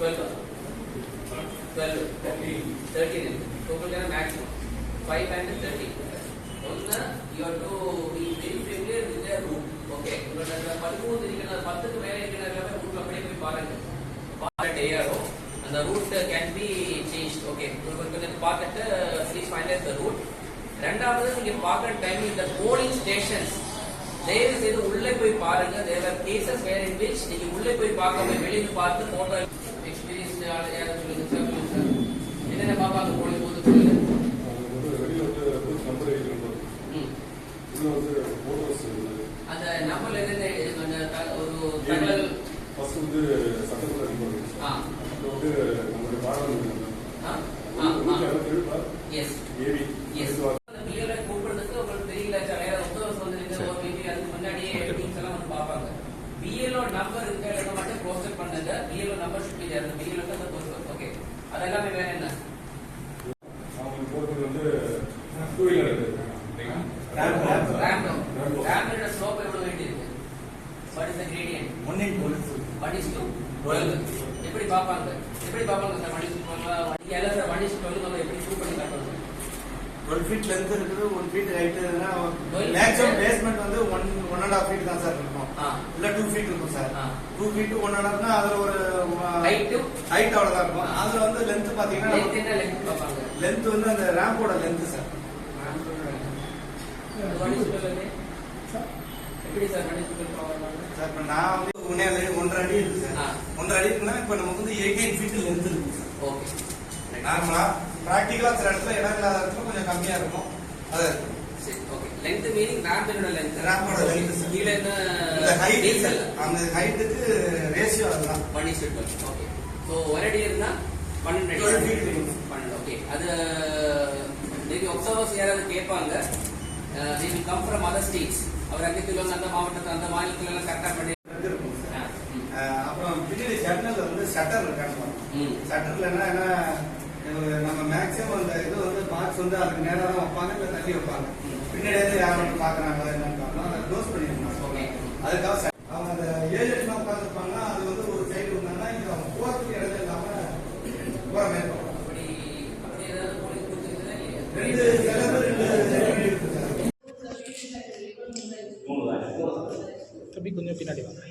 Twelve twelve thirteen உங்களுக்கு maximum five and thirteen ஒன்று you to be very familiar with the route okay உங்களுக்கு அந்த பதிமூணு இருக்கிற பத்துக்கு மேலே இருக்கிற எல்லாமே ரூட்ல அப்படியே போய் பாருங்க. பார்த்துட்டு ஏறோ அந்த route can be change okay உங்களுக்கு பார்த்துட்டு ப்ளீஸ் ஃபைனலைஸ் த ரூட் ரெண்டாவது நீங்க பார்க்குற டைம் இந்த போலிங் ஸ்டேஷன்ஸ் தயவு செய்து உள்ளே போய் பாருங்க. தேவர் கேசஸ் வேற இன் விச் நீங்க உள்ளே போய் பார்க்காம வெளியில பார்த்து போட்டோ எக்ஸ்பீரியன்ஸ் யாரும் சொல்லுங்க சார் சொல்லுங்க என்னென்ன பார்ப்பாங்க போது சொல்லுங்க. அந்த நம்பர்ல என்னென்ன அந்த த- ஒரு தகவல்? ஃபர்ஸ்ட் வந்து சட்டத்தில் அடிப்படை ஆ. அப்புறம் வந்து நம்மளுடைய எஸ் எஸ் பிள்ளைகளை கூப்பிடுறதுக்கு உங்களுக்கு தெரியல சார். ஒரு மீட்டிங் அதுக்கு முன்னாடியே டீம்ஸ் எல்லாம் வந்து பார்ப்பாங்க. பிஎல்ஓ நம்பர் இருக்கிறத மட்டும் ப்ரோசஸ் பண்ணுங்க BLO number should be there BLO தான் ப்ரோசஸ் ஓகே அதெல்லாமே வேற என்ன அவங்களுக்கு போகிறது வந்து டூ வீலர் ரேம்ப் Ramp. ரேம்போட ஸ்லோப் எவ்வளவு வேண்டி இருக்கு what is the gradient one in twelve what is to 12 எப்படி பார்ப்பாங்க எப்படி பார்ப்பாங்க சார் வாட் இஸ் 12 வண்டி எல்லாம் சார் வாட் இஸ் 12 நம்ம எப்படி ப்ரூவ் பண்ணி காட்டுறது டுவெல் ஃபீட் லென்த் இருக்குது one feet height Well, maximum. Basement வந்து one one and half feet தான் சார் இருக்கும். இல்ல டூ ஃபீட் இருக்கும் sir. Two feet one and ஹாஃப்னா அதுல ஒரு? ஹைட் அவ்வளவுதான் இருக்கும். அதுல வந்து லென்த் பாத்தீங்கன்னா லென்த் வந்து அந்த ரேம்போட லென்த் சார் வாட் இஸ் 12 எப்படி சார் வாட் இஸ் 12 பார்ப்பாங்க சார் இப்ப நான் வந்து ஒன்னே ஒன்றரை அடி இருக்கு. சார் ஒன்றரை அடி இருக்குன்னா இப்ப நமக்கு வந்து எயிட்டீன் ஃபீட் லென்த் இருக்கு சார் ஓகே நார்மலா பிராக்டிகலா சில இடத்துல இடம் இல்லாத இடத்துல கொஞ்சம் கம்மியா இருக்கும். அது சரி ஓகே லென்த் மீனிங் ரேம்போட லென்த். கீழ என்ன ஹைட் அந்த ஹைட்டுக்கு ரேஷியோ அதுதான். பண்ணி செட் ஓகே ஸோ ஒரு அடி இருந்தா பன்னெண்டு அடி. 12 feet இருக்கும். பன்னெண்டு ஓகே அது மேபி ஒப்சர்வர்ஸ் யாராவது கேட்பாங்க. Will come from other states அவர் அங்கே அந்த மாவட்டத்தில் அந்த மாநிலத்துல எல்லாம் கரெக்டாக பண்ணி அப்புறம் பின்னாடி ஜன்னல் வந்து ஷட்டர் இருக்காங்க. ஷட்டர்ல என்ன? நம்ம மேக்ஸிமம் அந்த இது வந்து பாக்ஸ் வந்து அதுக்கு நேராக தான் வைப்பாங்க இல்லை தள்ளி வைப்பாங்க ம். பின்னாடி யார் யாரும் பாக்குறாங்களா என்னன்னு அதை க்ளோஸ் பண்ணிருந்தாங்க ஓகே அதுக்காக அவங்க அந்த ஏஜென்ட்லாம் உட்காந்துருப்பாங்க அது வந்து ஒரு சைடு இருந்தாங்கன்னா இங்க அவங்க போறதுக்கு இடம் இல்லாம போற மாதிரி இருக்கும். ரெண்டு செலவு ரெண்டு தம்பி கொஞ்சம் பின்னாடி வாங்க